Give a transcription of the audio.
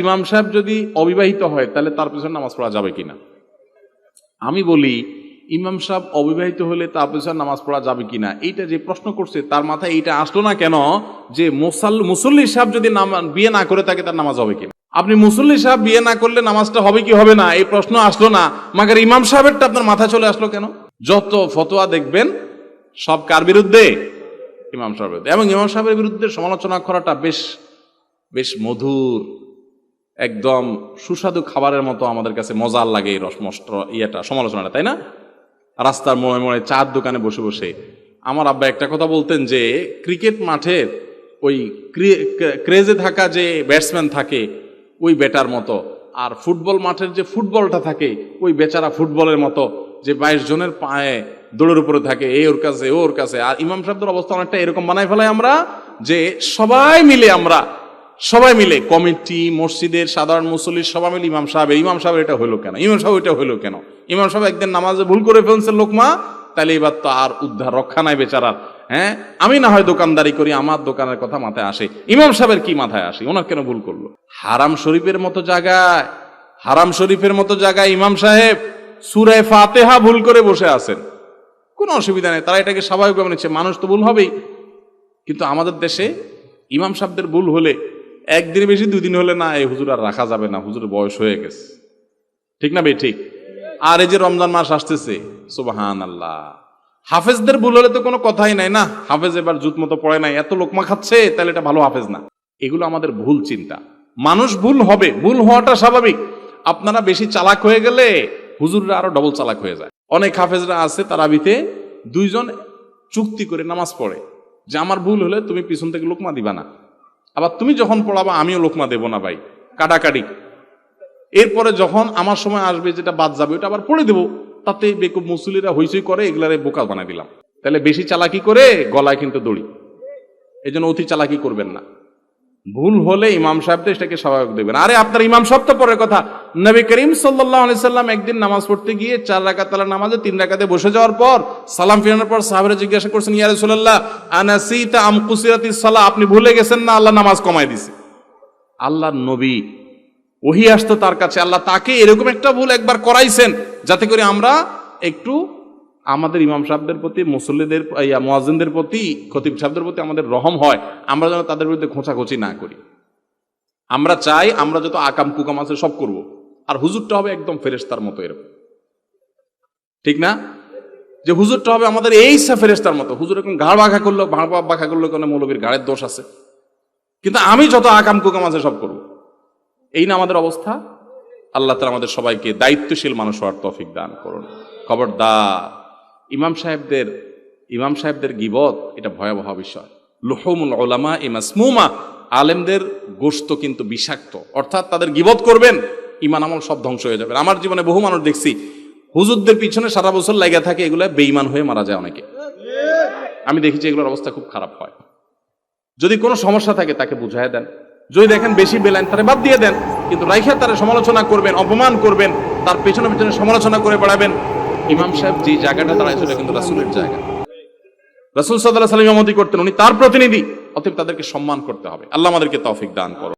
ইমাম সাহেব যদি অবিবাহিত হয়, তাহলে তার পেছনে নামাজ পড়া যাবে কিনা? আমি বলি, ইমাম সাহেব অবিবাহিত হলে তার পেছনে নামাজ পড়া যাবে কিনা? এইটা যে প্রশ্ন করছে, তার মাথায় এইটা আসলো না কেন? যে মুসাল, মুসল্লি সাহেব যদি বিয়ে না করে থাকে তার নামাজ হবে কিনা? আপনি মুসল্লি সাহেব বিয়ে না করলে নামাজটা হবে কি হবে না? এই প্রশ্ন আসলো না। মাগার ইমাম সাহেবেরটা আপনার মাথায় চলে আসলো কেন? যত ফতোয়া দেখবেন, সব কার বিরুদ্ধে? ইমাম সাহেবের এবং ইমাম সাহেবের বিরুদ্ধে সমালোচনা করাটা বেশ বেশ মধুর। একদম সুস্বাদু খাবারের মতো আমাদের কাছে মজার লাগে এই রসমষ্ট ইয়েটা, সমালোচনাটা, তাই না? রাস্তার মোড়ে মোড়ে চার দোকানে বসে বসে। আমার আব্বা একটা কথা বলতেন যে, ক্রিকেট মাঠের ওই ক্রি- ক্রেজে থাকা যে ব্যাটসম্যান থাকে, ওই ব্যাটার মতো। আর ফুটবল মাঠের যে ফুটবলটা থাকে, ওই বেচারা ফুটবলের মতো, যে বাইশ জনের পায়ে দৌড়ের উপরে থাকে, এ ওর কাছে ওর কাছে। আর ইমাম সাহেবদের অবস্থা অনেকটা এরকম বানাই ফেলাই আমরা, যে সবাই মিলে আমরা সবাই মিলে কমিটি, মসজিদের, সাধারণ মুসল্লির সবাই মিলে ইমাম সাহেব ইমাম সাহেব এটা হলো কেন? ইমাম সাহেব এটা হলো কেন? ইমাম সাহেব একদিন নামাজে ভুল করে ফেলছে, লোকমা, তাহলে এবার তো আর উদ্ধার রক্ষা নাই বেচারার হ্যাঁ? আমি না হয় দোকানদারি করি, আমার দোকানের কথা মাথায় আসে। ইমাম সাহেবের কি মাথায় আসে? ওনার কেন ভুল করল? হারাম শরীফের মতো জায়গায়, হারাম শরীফের মতো জায়গায় ইমাম সাহেব সুরায় ফাতেহা ভুল করে বসে আছেন। কোনো অসুবিধা নেই, তারা এটাকে স্বাভাবিকভাবে নিচ্ছে, মানুষ তো ভুল হবেই। কিন্তু আমাদের দেশে ইমাম সাহেবদের ভুল হলে একদিন বেশি দুই দিন হলে না, এই হুজুর আর রাখা যাবে না হুজুরের বয়স হয়ে গেছে। ঠিক না বে ঠিক। আর এই যে রমজান মাস আসতেছে সুবাহান আল্লাহ হাফেজদের ভুল হলে তো কোনো কথাই নাই না? হাফেজ এবার জুত মতো পড়ে নাই, এত লোকমা খাচ্ছে, তাহলে এটা ভালো হাফেজ না। এগুলো আমাদের ভুল চিন্তা। মানুষ ভুল হবে, ভুল হওয়াটা স্বাভাবিক। আপনারা বেশি চালাক হয়ে গেলে হুজুররা আরও ডবল চালাক হয়ে যায়। অনেক হাফেজরা আছে তারাবিতে, দুইজন চুক্তি করে নামাজ পড়ে। যে আমার ভুল হলে তুমি পিছন থেকে লোকমা দিবা না। আবার তুমি যখন পড়াবা, আমিও লোকমা দেব না ভাই। কাটাকাটি। এরপরে যখন আমার সময় আসবে, যেটা বাদ যাবে, ওটা আবার পড়ে দেবো। তাতে বেকুব মুসুলিরা হইচই করে, এগুলারে বোকা বানাই দিলাম। তাহলে বেশি চালাকি করে গলায় কিন্তু দড়ি। এই জন্য অতি চালাকি করবেন না। ভুল হলে ইমাম সাহেবদের সেটাকে স্বাভাবিক দেবেন। আরে, আপনার ইমাম সাহেব তো পরের কথা। নবী করিম সাল্লাহ সাল্লাম একদিন নামাজ পড়তে গিয়ে চার রাকাত তালা নামাজে, তিন রাকাতে বসে যাওয়ার পর সালাম ফিরানোর পর সাহাবরা জিজ্ঞাসা করছেন, ইয়া রাসূলুল্লাহ, আনাসিতা আম কুসিরাতিস সালাহ? আপনি ভুলে গেছেন না, আল্লাহ নামাজ কমায় দিছে। আল্লাহ নবী ওহি আসতো তার কাছে, আল্লাহ তাকে এরকম একটা ভুল একবার করাইছেন যাতে করে আমরা একটু আমাদের ইমাম সাহেবদের প্রতি, মুসল্লিদের মোয়াজিনদের প্রতি, খতিব সাহেবদের প্রতি আমাদের রহম হয়, আমরা যেন তাদের বিরুদ্ধে খোঁচাখুচি না করি। আমরা চাই আমরা যত আকাম কুকাম আছে সব করব। আর হুজুরটা হবে একদম ফেরেস্তার মতো এরকম। ঠিক না? যে হুজুরটা হবে আমাদের এই ফেরেস্তার মতো। হুজুর এরকম ঘাড় বাঁকা করল ভাড় বাঁকা করল কোনো? মৌলবীর ঘাড়ের দোষ আছে। কিন্তু আমি যত আকাম কুকাম আছে সব করব। এই না আমাদের অবস্থা। আল্লাহ তালা আমাদের সবাইকে দায়িত্বশীল মানুষ হওয়ার তফিক দান করুন। খবরদার। ইমাম সাহেবদের ইমাম সাহেবদের গিবত, এটা ভয়াবহ বিষয়। লুহমুল ওলামা ইমাসমুমা আলেমদের গোস্ত কিন্তু বিষাক্ত। অর্থাৎ তাদের গিবত করবেন ইমান আমল সব ধ্বংস হয়ে যাবে। আমার জীবনে বহু মানুষ দেখছি, হুজুরদের পিছনে সারা বছর লেগে থাকে, এগুলো বেইমান হয়ে মারা যায় অনেকে। আমি দেখেছি এগুলোর অবস্থা খুব খারাপ হয়। যদি কোনো সমস্যা থাকে, তাকে বুঝাই দেন। যদি দেখেন বেশি বেলাইন, তারে বাদ দিয়ে দেন। কিন্তু রাইখা তারা সমালোচনা করবেন, অপমান করবেন, তার পেছনে পেছনে সমালোচনা করে বেড়াবেন। ইমাম সাহেব যে জায়গাটা দাঁড়ায়, সেটা কিন্তু রাসুলের জায়গা। রাসুল সাল্লাহ সাল্লাম ইমামতি করতেন, উনি তার প্রতিনিধি, অতএব তাদেরকে সম্মান করতে হবে। আল্লাহ আমাদেরকে তৌফিক দান করো